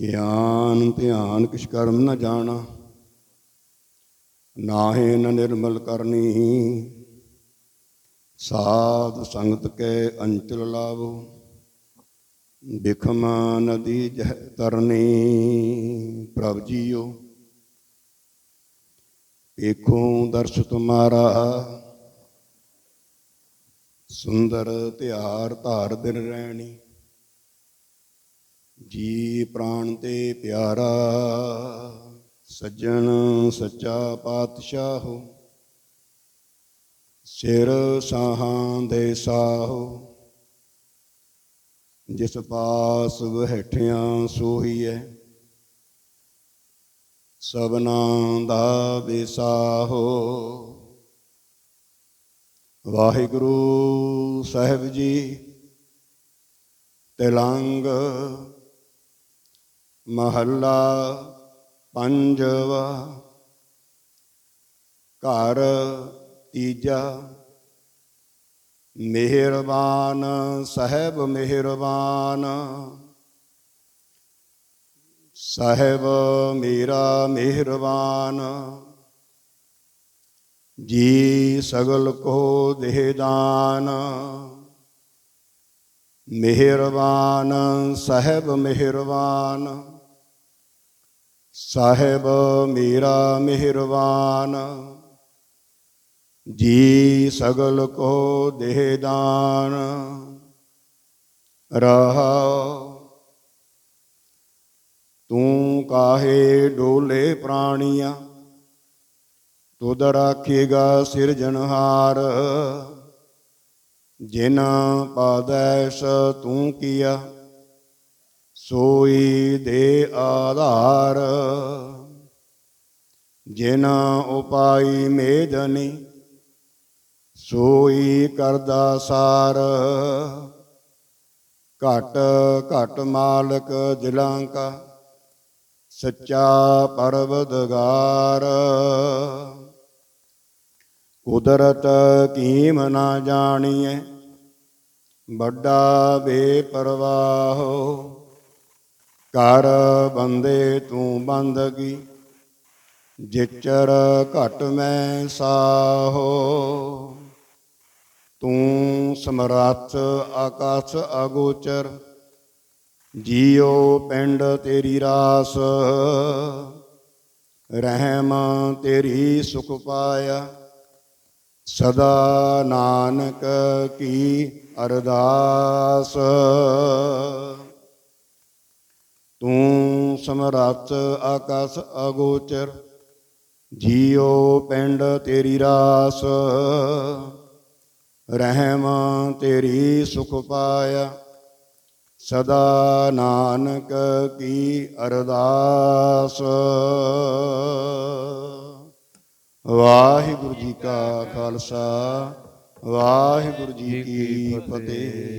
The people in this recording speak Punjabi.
ਗਿਆਨ, ਧਿਆਨ ਕਿਛ ਕਰਮ ਨਾ ਜਾਣਾ। ਨਾਹੇ ਨ ਨਿਰਮਲ ਕਰਨੀ। ਸਾਧ ਸੰਗਤ ਕੈ ਅੰਚਲ ਲਾਵੋ। ਬਿਖਮ ਨਦੀ ਜਹ ਤਰਨੀ। ਪ੍ਰਭ ਜੀਓ। ਏਖੋ ਦਰਸ ਤੁਮਾਰਾ। ਸੁੰਦਰ ਧਿਆਰ ਧਾਰ ਦਿਨ ਰਹਿਣੀ। ਜੀ ਪ੍ਰਾਣ ਤੇ ਪਿਆਰਾ, ਸੱਜਣ ਸੱਚਾ ਪਾਤਸ਼ਾਹੋ, ਸਿਰ ਸਾਹਾਂ ਦੇ ਸਾਹੋ, ਜਿਸ ਪਾਸ ਵਹਿਠਿਆਂ ਸੋਹੀਐ, ਸਭਨਾਂ ਦਾ ਵਿਸਾਹੋ। ਵਾਹਿਗੁਰੂ ਸਾਹਿਬ ਜੀ, ਤਿਲੰਗ ਮਹੱਲਾ ਪੰਜਵਾ। ਘਰ ਤੀਜਾ। ਮਿਹਰਬਾਨ, ਸਾਹਿਬ ਮਿਹਰਬਾਨ। ਸਾਹਿਬ ਮੇਰਾ ਮਿਹਰਬਾਨ। ਜੀ ਸਗਲ ਕੋ ਦੇਹਦਾਨ ਮਿਹਰਬਾਨ, ਸਾਹਿਬ ਮਿਹਰਬਾਨ। ਸਾਹਿਬ ਮੇਰਾ ਮਿਹਰਬਾਨ। ਜੀ ਸਗਲ ਕੋ ਦੇਹ ਦਾਨ। ਰਹਾਉ ਤੂੰ ਕਾਹੇ ਡੋਲੇ ਪ੍ਰਾਣੀਆਂ। ਤੁਧ ਰਾਖੇਗਾ ਸਿਰਜਣਹਾਰ ਜਿਨ ਪਾਦੈਸ ਤੂੰ ਕੀਆ। ਸੋਈ ਦੇ ਆਧਾਰ, ਜਿਨ ਉਪਾਈ ਮੇਦਨੀ ਸੋਈ ਕਰਦਾ ਸਾਰ। ਘਟ ਘਟ ਮਾਲਕ ਦਿਲਾਂ ਕਾ, ਸੱਚਾ ਪਰਵਦਗਾਰ। ਕੁਦਰਤ ਕੀਮ ਨਾ ਜਾਣੀਐ, ਵੱਡਾ ਬੇਪਰਵਾਹੋ ਕਰ ਬੰਦੇ ਤੂੰ ਬੰਦਗੀ, ਜਿਚਰ ਘਟ ਮੈਂ ਸਾਹੋ। ਤੂੰ ਸਮਰੱਥ ਆਕਾਸ਼ ਅਗੋਚਰ, ਜੀਉ ਪਿੰਡ ਤੇਰੀ ਰਾਸ। ਰਹਿਮ ਤੇਰੀ ਸੁਖ ਪਾਇਆ, ਸਦਾ ਨਾਨਕ ਕੀ ਅਰਦਾਸ। ਸਮਰੱਥ ਆਕਾਸ਼ ਅਗੋਚਰ ਜੀਉ ਪਿੰਡ ਤੇਰੀ ਰਾਸ। ਰਹਿਮ ਤੇਰੀ ਸੁਖ ਪਾਇਆ ਸਦਾ ਨਾਨਕ ਕੀ ਅਰਦਾਸ। ਵਾਹਿਗੁਰੂ ਜੀ ਕਾ ਖਾਲਸਾ ਵਾਹਿਗੁਰੂ ਜੀ ਕੀ ਫਤਿਹ।